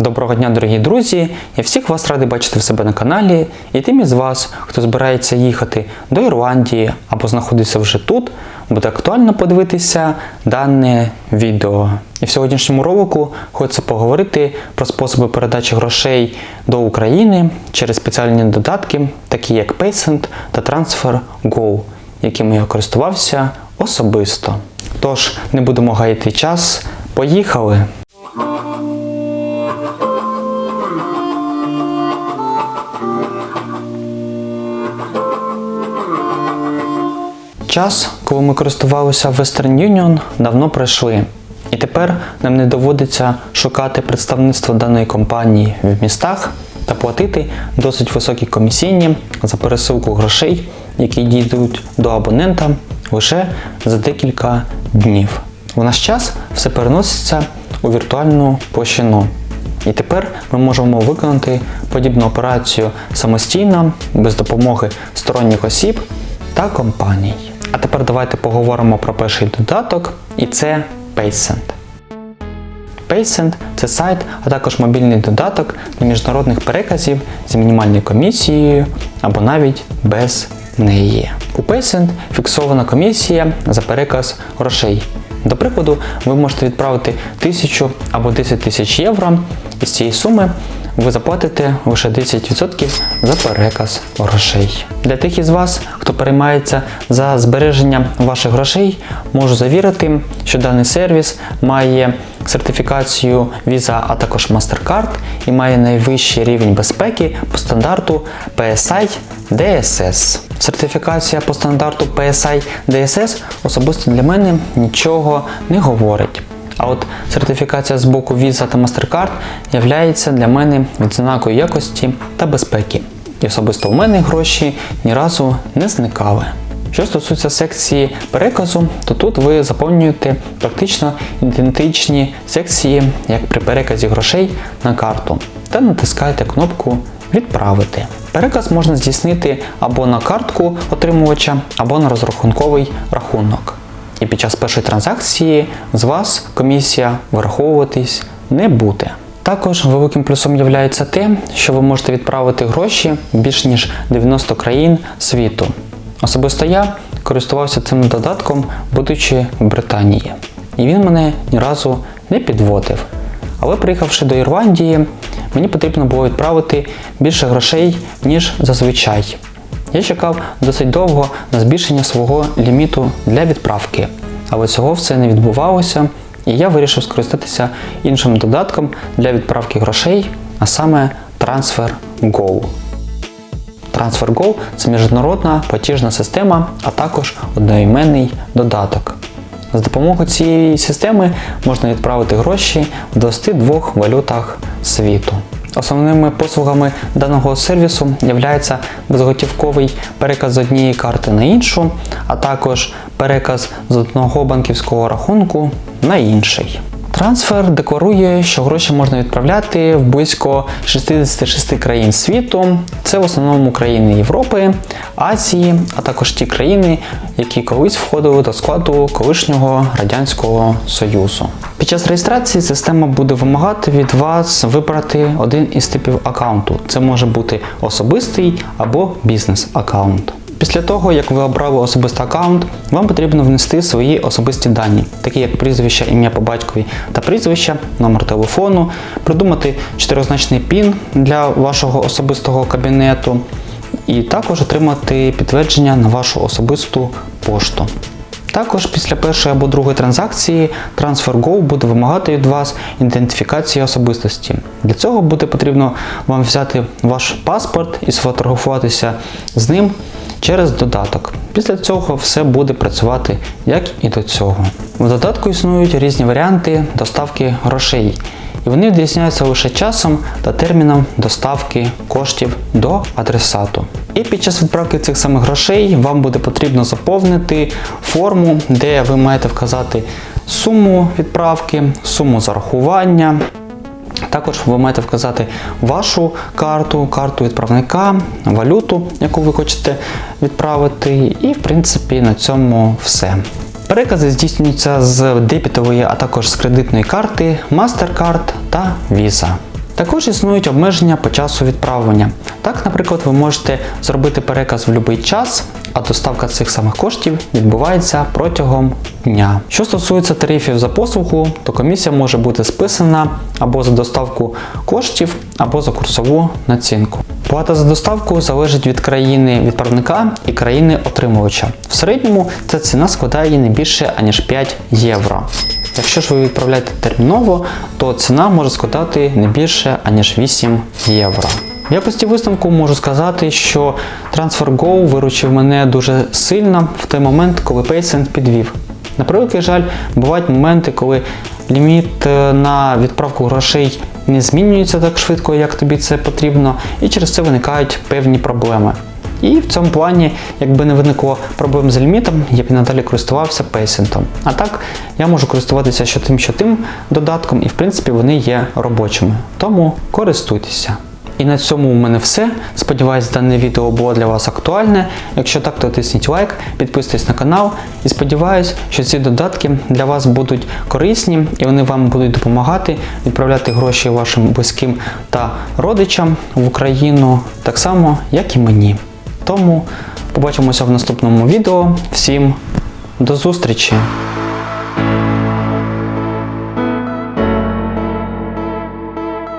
Доброго дня, дорогі друзі! Я всіх вас радий бачити в себе на каналі. І тим із вас, хто збирається їхати до Ірландії або знаходиться вже тут, буде актуально подивитися дане відео. І в сьогоднішньому ролику хочеться поговорити про способи передачі грошей до України через спеціальні додатки, такі як Paysend та TransferGo, якими я користувався особисто. Тож не будемо гаяти час. Поїхали! Час, коли ми користувалися Western Union, давно пройшли. І тепер нам не доводиться шукати представництво даної компанії в містах та платити досить високі комісійні за пересилку грошей, які дійдуть до абонента лише за декілька днів. В наш час все переноситься у віртуальну площину. І тепер ми можемо виконати подібну операцію самостійно, без допомоги сторонніх осіб та компаній. А тепер давайте поговоримо про перший додаток, і це Paysend. Paysend – це сайт, а також мобільний додаток для міжнародних переказів з мінімальною комісією або навіть без неї. У Paysend фіксована комісія за переказ грошей. До прикладу, ви можете відправити 1000 або 10 тисяч євро, і з цієї суми ви заплатите лише 10% за переказ грошей. Для тих із вас, хто переймається за збереження ваших грошей, можу завірити, що даний сервіс має сертифікацію Visa, а також MasterCard і має найвищий рівень безпеки по стандарту PSI DSS. Сертифікація по стандарту PSI DSS особисто для мене нічого не говорить. А от сертифікація з боку Visa та MasterCard являється для мене відзнакою якості та безпеки. І особисто у мене гроші ні разу не зникали. Що стосується секції переказу, то тут ви заповнюєте практично ідентичні секції, як при переказі грошей на карту, та натискаєте кнопку Відправити. Переказ можна здійснити або на картку отримувача, або на розрахунковий рахунок. І під час першої транзакції з вас комісія враховуватись не буде. Також великим плюсом є те, що ви можете відправити гроші більш ніж 90 країн світу. Особисто я користувався цим додатком, будучи в Британії, і він мене ні разу не підводив. Але приїхавши до Ірландії, мені потрібно було відправити більше грошей, ніж зазвичай. Я чекав досить довго на збільшення свого ліміту для відправки, але цього все не відбувалося, і я вирішив скористатися іншим додатком для відправки грошей, а саме TransferGo. TransferGo – це міжнародна платіжна система, а також одноіменний додаток. З допомогою цієї системи можна відправити гроші в 22 валютах світу. Основними послугами даного сервісу є безготівковий переказ з однієї карти на іншу, а також переказ з одного банківського рахунку на інший. Трансфер декларує, що гроші можна відправляти в близько 66 країн світу. Це в основному країни Європи, Азії, а також ті країни, які колись входили до складу колишнього Радянського Союзу. Під час реєстрації система буде вимагати від вас вибрати один із типів аккаунту. Це може бути особистий або бізнес-аккаунт. Після того, як ви обрали особистий аккаунт, вам потрібно внести свої особисті дані, такі як прізвище, ім'я по батькові та прізвище, номер телефону, придумати чотиризначний пін для вашого особистого кабінету, і також отримати підтвердження на вашу особисту пошту. Також після першої або другої транзакції TransferGo буде вимагати від вас ідентифікації особистості. Для цього буде потрібно вам взяти ваш паспорт і сфотографуватися з ним через додаток. Після цього все буде працювати як і до цього. В додатку існують різні варіанти доставки грошей. І вони відрізняються лише часом та терміном доставки коштів до адресату. І під час відправки цих самих грошей вам буде потрібно заповнити форму, де ви маєте вказати суму відправки, суму зарахування. Також ви маєте вказати вашу карту, карту відправника, валюту, яку ви хочете відправити, і в принципі на цьому все. Перекази здійснюються з дебітової, а також з кредитної карти, MasterCard та Visa. Також існують обмеження по часу відправлення. Так, наприклад, ви можете зробити переказ в будь-який час, а доставка цих самих коштів відбувається протягом дня. Що стосується тарифів за послугу, то комісія може бути списана або за доставку коштів, або за курсову націнку. Плата за доставку залежить від країни відправника і країни отримувача. В середньому ця ціна складає не більше аніж 5 євро. Якщо ж ви відправляєте терміново, то ціна може складати не більше аніж 8 євро. В якості висновку можу сказати, що TransferGo виручив мене дуже сильно в той момент, коли Paycent підвів. На превеликий жаль, бувають моменти, коли ліміт е, на відправку грошей не змінюється так швидко, як тобі це потрібно, і через це виникають певні проблеми. І в цьому плані, якби не виникло проблем з лімітом, я б надалі користувався Paysent. А так, я можу користуватися що тим, що тим додатком, і в принципі вони є робочими. Тому користуйтеся. І на цьому у мене все. Сподіваюсь, дане відео було для вас актуальне. Якщо так, то тисніть лайк, підписуйтесь на канал і сподіваюсь, що ці додатки для вас будуть корисні і вони вам будуть допомагати відправляти гроші вашим близьким та родичам в Україну так само, як і мені. Тому побачимося в наступному відео. Всім до зустрічі!